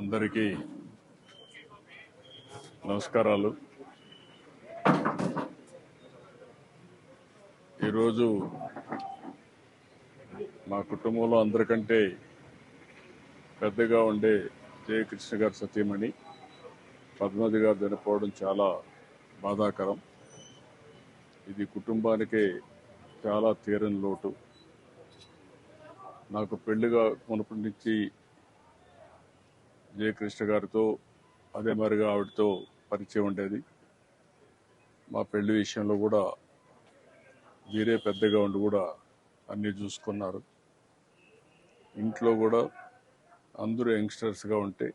అందరికీ నమస్కారాలు. ఈరోజు మా కుటుంబంలో అందరికంటే పెద్దగా ఉండే జయకృష్ణ గారు సతీమణి పద్మావతి గారు చనిపోవడం చాలా బాధాకరం. ఇది కుటుంబానికే చాలా తీరని లోటు. నాకు పెళ్ళిగా మునుపటి నుంచి జయకృష్ణ గారితో అదే మరిగా ఆవిడతో పరిచయం ఉండేది. మా పెళ్ళి విషయంలో కూడా వీరే పెద్దగా ఉండి కూడా అన్నీ చూసుకున్నారు. ఇంట్లో కూడా అందరూ యంగ్స్టర్స్గా ఉంటే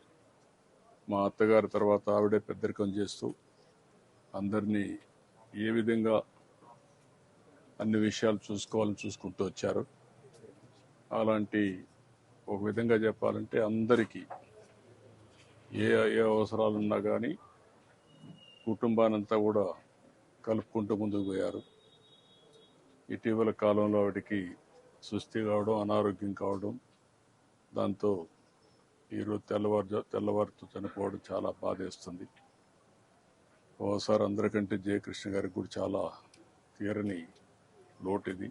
మా అత్తగారి తర్వాత ఆవిడే పెద్దరికం చేస్తూ అందరినీ ఏ విధంగా అన్ని విషయాలు చూసుకోవాలని చూసుకుంటూ వచ్చారు. అలాంటి ఒక విధంగా చెప్పాలంటే అందరికీ ఏ ఏ అవసరాలు ఉన్నా కానీ కుటుంబానంతా కూడా కలుపుకుంటూ ముందుకు పోయారు. ఇటీవల కాలంలో ఆవిడకి సుస్థి కావడం అనారోగ్యం కావడం దాంతో ఈరోజు తెల్లవారు తెల్లవారుతో చనిపోవడం చాలా బాధేస్తుంది. ఓసారి అందరికంటే జయకృష్ణ గారికి కూడా చాలా తీరని లోటు ఇది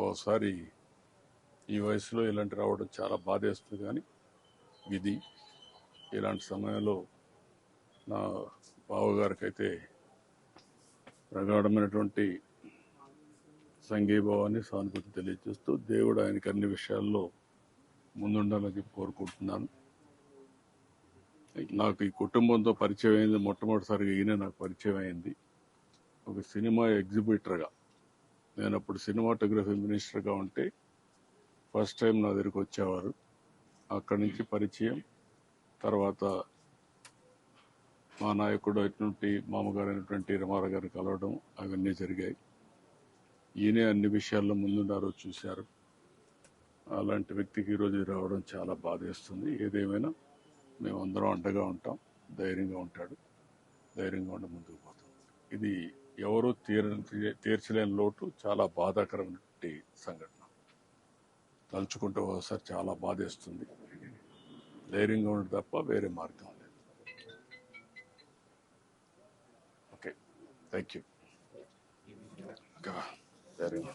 ఓసారి ఈ వయసులో ఇలాంటి రావడం చాలా బాధేస్తుంది కానీ విధి. ఇలాంటి సమయంలో నా బావగారికైతే ప్రగాఢమైనటువంటి సంఘీభావాన్ని సానుభూతి తెలియజేస్తూ దేవుడు ఆయనకి అన్ని విషయాల్లో ముందుండాలని కోరుకుంటున్నాను. నాకు ఈ కుటుంబంతో పరిచయం అయింది మొట్టమొదటిసారిగా ఈయన నాకు పరిచయం అయింది. ఒక సినిమా ఎగ్జిబిటర్గా నేను అప్పుడు సినిమాటోగ్రఫీ మినిస్టర్గా ఉంటే ఫస్ట్ టైం నా దగ్గరికి వచ్చేవారు. అక్కడి నుంచి పరిచయం. తర్వాత మా నాయకుడు అయినటువంటి మామగారు అయినటువంటి రమారావు గారిని కలవడం అవన్నీ జరిగాయి. ఈయనే అన్ని విషయాల్లో ముందున్నారో చూశారు. అలాంటి వ్యక్తికి ఈరోజు రావడం చాలా బాధేస్తుంది ఏదేమైనా మేమందరం అండగా ఉంటాం. ధైర్యంగా ఉంటాడు. ధైర్యంగా ఉండి ముందుకు పోతాం. ఇది ఎవరూ తీర తీర్చలేని లోటు చాలా బాధాకరమైనటువంటి సంఘటన. తలుచుకుంటే ఒకసారి చాలా బాధేస్తుంది. ధైర్యంగా ఉండడం తప్ప వేరే మార్గం లేదు. ఓకే. Thank you. ధైర్యంగా.